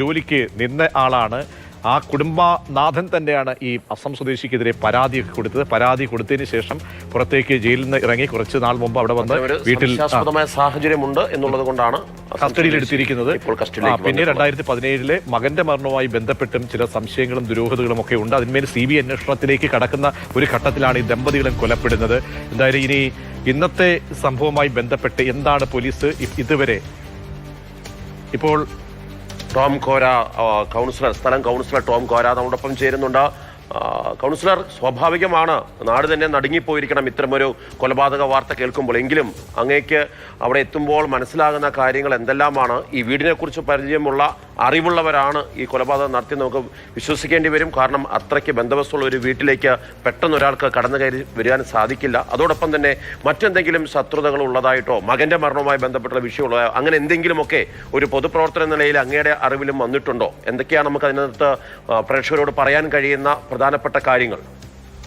ജോലിക്ക് നിന്ന ആളാണ്. ആ കുടുംബനാഥൻ തന്നെയാണ് ഈ അസം സ്വദേശിക്കെതിരെ പരാതി കൊടുത്തത്. പരാതി കൊടുത്തതിന് ശേഷം പുറത്തേക്ക് ജയിലിൽ നിന്ന് ഇറങ്ങി കുറച്ച് നാൾ മുമ്പ് അവിടെ വന്ന് വീട്ടിൽ സാഹചര്യമുണ്ട് എന്നുള്ളത് കൊണ്ടാണ് കസ്റ്റഡിയിൽ എടുത്തിരിക്കുന്നത്. പിന്നെ. രണ്ടായിരത്തി പതിനേഴിലെ മകന്റെ മരണവുമായി ബന്ധപ്പെട്ടും ചില സംശയങ്ങളും ദുരൂഹതകളും ഒക്കെ ഉണ്ട്. അതിന്മേൽ സി ബി അന്വേഷണത്തിലേക്ക് കടക്കുന്ന ഒരു ഘട്ടത്തിലാണ് ഈ ദമ്പതികളും കൊലപ്പെടുന്നത്. എന്തായാലും ഇനി ഇന്നത്തെ സംഭവവുമായി ബന്ധപ്പെട്ട് എന്താണ് പോലീസ് ഇതുവരെ ഇപ്പോൾ ടോം കോര കൗൺസിലർ സ്ഥലം കൗൺസിലർ ടോം കോര നമ്മോടൊപ്പം ചേരുന്നുണ്ട്. കൗൺസിലർ സ്വാഭാവികമാണ്. നാട് തന്നെ നടുങ്ങിപ്പോയിരിക്കണം. ഇത്തരമൊരു കൊലപാതക വാർത്ത കേൾക്കുമ്പോൾ എങ്കിലും അങ്ങേക്ക് അവിടെ എത്തുമ്പോൾ മനസ്സിലാകുന്ന കാര്യങ്ങൾ എന്തെല്ലാമാണ്? ഈ വീടിനെക്കുറിച്ച് പരിചയമുള്ള അറിവുള്ളവരാണ് ഈ കൊലപാതകം നടത്തി നമുക്ക് വിശ്വസിക്കേണ്ടി വരും. കാരണം അത്രയ്ക്ക് ബന്ധവസ്തുള്ള ഒരു വീട്ടിലേക്ക് പെട്ടെന്ന് ഒരാൾക്ക് കടന്നു കയറി വരാൻ സാധിക്കില്ല. അതോടൊപ്പം തന്നെ മറ്റെന്തെങ്കിലും ശത്രുതകൾ ഉള്ളതായിട്ടോ മകന്റെ മരണവുമായി ബന്ധപ്പെട്ട വിഷയമുള്ള അങ്ങനെ എന്തെങ്കിലുമൊക്കെ ഒരു പൊതുപ്രവർത്തന നിലയിൽ അങ്ങയുടെ അറിവിലും വന്നിട്ടുണ്ടോ? എന്തൊക്കെയാണ് നമുക്ക് അതിനകത്ത് പ്രേക്ഷകരോട് പറയാൻ കഴിയുന്ന പ്രധാനപ്പെട്ട കാര്യങ്ങൾ.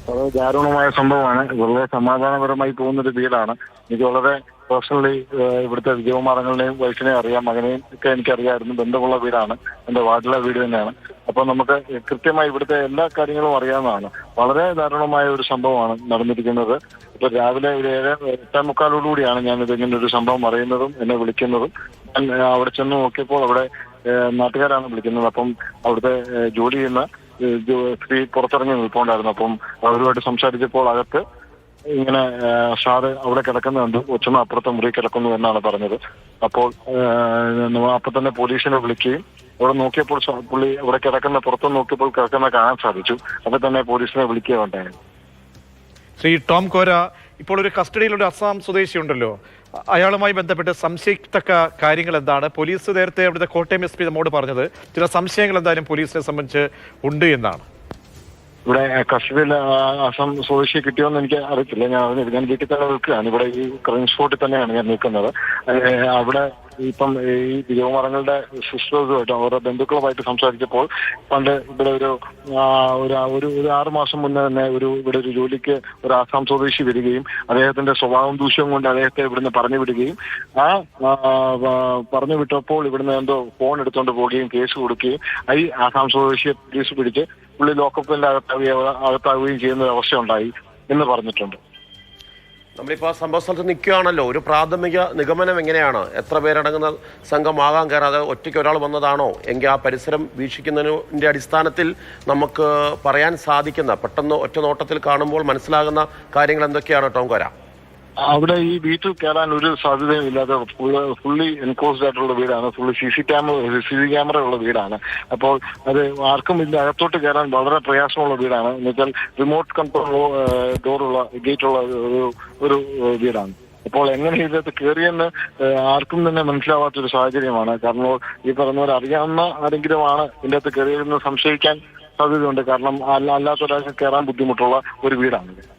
വളരെ ദാരുണമായ സംഭവമാണ്. വളരെ സമാധാനപരമായി പോകുന്ന ഒരു വീടാണ് എനിക്ക് വളരെ പേഴ്സണലി ഇവിടുത്തെ വിജയകുമാറങ്ങളുടെയും വൈഫിനെയും അറിയാം മകനെയും ഒക്കെ എനിക്കറിയാമായിരുന്നു ബന്ധമുള്ള വീടാണ്. എന്റെ വാർഡിലെ വീട് തന്നെയാണ്. അപ്പൊ നമുക്ക് കൃത്യമായി ഇവിടുത്തെ എല്ലാ കാര്യങ്ങളും അറിയാവുന്നതാണ്. വളരെ ദാരുണമായ ഒരു സംഭവമാണ് നടന്നിരിക്കുന്നത്. ഇപ്പൊ രാവിലെ ഒരു ഏഴ് എട്ടേ മുക്കാലോടുകൂടിയാണ് ഞാൻ ഇതിങ്ങനെ ഒരു സംഭവം അറിയുന്നതും എന്നെ വിളിക്കുന്നതും. അവിടെ ചെന്ന് നോക്കിയപ്പോൾ അവിടെ നാട്ടുകാരാണ് വിളിക്കുന്നത്. അപ്പം അവിടുത്തെ ജോലി ചെയ്യുന്ന സ്ത്രീ പുറത്തിറങ്ങി നിൽപ്പുണ്ടായിരുന്നു. അപ്പം അവരുമായിട്ട് സംസാരിച്ചപ്പോൾ അകത്ത് ഇങ്ങനെ ഷാദ് അവിടെ കിടക്കുന്നുണ്ട് ഒച്ചമ അപ്പുറത്തെ മുറി കിടക്കുന്നു എന്നാണ് പറഞ്ഞത്. അപ്പോൾ അപ്പൊ തന്നെ പോലീസിനെ വിളിക്കുകയും അവിടെ നോക്കിയപ്പോൾ പുള്ളി അവിടെ കിടക്കുന്ന പുറത്ത് നോക്കിയപ്പോൾ കിടക്കുന്ന കാണാൻ സാധിച്ചു. അപ്പൊ തന്നെ പോലീസിനെ വിളിക്കുകയുണ്ടായിരുന്നു ശ്രീ ടോം കോര ഇപ്പോൾ ഒരു കസ്റ്റഡിയിലുള്ള അസാം സ്വദേശി ഉണ്ടല്ലോ. അയാളുമായി ബന്ധപ്പെട്ട് സംശയിക്കത്തക്ക കാര്യങ്ങൾ എന്താണ്? പോലീസ് നേരത്തെ അവിടുത്തെ കോട്ടയം എസ് പി നമ്മോട് പറഞ്ഞത് ചില സംശയങ്ങൾ എന്തായാലും പോലീസിനെ സംബന്ധിച്ച് ഉണ്ട് എന്നാണ്. ഇവിടെ കസ്റ്റഡിയിൽ അസം സ്വദേശിയെ കിട്ടിയോന്ന് എനിക്ക് അറിയത്തില്ല. ഞാൻ. ഞാൻ വീട്ടിൽ തന്നെ നിൽക്കുകയാണ്. ഇവിടെ ഈ ക്രൈം സ്പോട്ടിൽ തന്നെയാണ് ഞാൻ നിൽക്കുന്നത്. അവിടെ ഇപ്പം ഈ വിജയകുമാറങ്ങളുടെ സിസ്റ്റേഴ്സുമായിട്ട് അവരുടെ ബന്ധുക്കളുമായിട്ട് സംസാരിച്ചപ്പോൾ പണ്ട് ഇവിടെ ഒരു ഒരു ഒരു ആറ് മാസം മുന്നേ തന്നെ ഒരു ഇവിടെ ഒരു ജോലിക്ക് ഒരു ആസാം സ്വദേശി വരികയും അദ്ദേഹത്തിന്റെ സ്വഭാവം ദൂഷ്യം കൊണ്ട് അദ്ദേഹത്തെ ഇവിടുന്ന് പറഞ്ഞു വിടുകയും ആ, പറഞ്ഞു വിട്ടപ്പോൾ ഇവിടുന്ന് എന്തോ ഫോൺ എടുത്തുകൊണ്ട് പോവുകയും കേസ് കൊടുക്കുകയും ഈ ആസാം സ്വദേശിയെ പോലീസ് പിടിച്ച് പുള്ളി ലോക്കപ്പിന്റെ അകത്താവുകയും അകത്താവുകയും ചെയ്യുന്ന ഒരു അവസ്ഥ ഉണ്ടായി എന്ന് പറഞ്ഞിട്ടുണ്ട്. നമ്മളിപ്പോൾ സംഭവ സ്ഥലത്ത് നിൽക്കുകയാണല്ലോ. ഒരു പ്രാഥമിക നിഗമനം എങ്ങനെയാണ്? എത്ര പേരടങ്ങുന്ന സംഘമാകാൻ കയറാതെ ഒറ്റയ്ക്ക് ഒരാൾ വന്നതാണോ? എങ്കിൽ ആ പരിസരം വീക്ഷിക്കുന്നതിന്റെ അടിസ്ഥാനത്തിൽ നമുക്ക് പറയാൻ സാധിക്കുന്ന പെട്ടെന്ന് ഒറ്റ നോട്ടത്തിൽ കാണുമ്പോൾ മനസ്സിലാകുന്ന കാര്യങ്ങൾ എന്തൊക്കെയാണ്? ടോം കോര. അവിടെ ഈ വീട്ടിൽ കയറാൻ ഒരു സാധ്യതയും ഇല്ലാതെ ഫുള്ള് എൻക്ലോസ്ഡ് ആയിട്ടുള്ള വീടാണ്. Fully C C camera C C camera ഉള്ള വീടാണ്. അപ്പോൾ അത് ആർക്കും ഇതിന്റെ അകത്തോട്ട് കയറാൻ വളരെ പ്രയാസമുള്ള വീടാണ്. എന്നുവെച്ചാൽ റിമോട്ട് കൺട്രോൾ ഡോറുള്ള ഗേറ്റുള്ള ഒരു ഒരു വീടാണ്. അപ്പോൾ എങ്ങനെ ഇതിനകത്ത് കയറിയെന്ന് ആർക്കും തന്നെ മനസ്സിലാവാത്ത ഒരു സാഹചര്യമാണ്. കാരണം ഈ പറഞ്ഞ പോലെ അറിയാവുന്ന ആരെങ്കിലും ആണ് ഇതിന്റെ അകത്ത് കയറിയതെന്ന് സംശയിക്കാൻ സാധ്യതയുണ്ട്. കാരണം അല്ല അല്ലാത്ത ഒരാൾക്ക് കയറാൻ ബുദ്ധിമുട്ടുള്ള ഒരു വീടാണ്.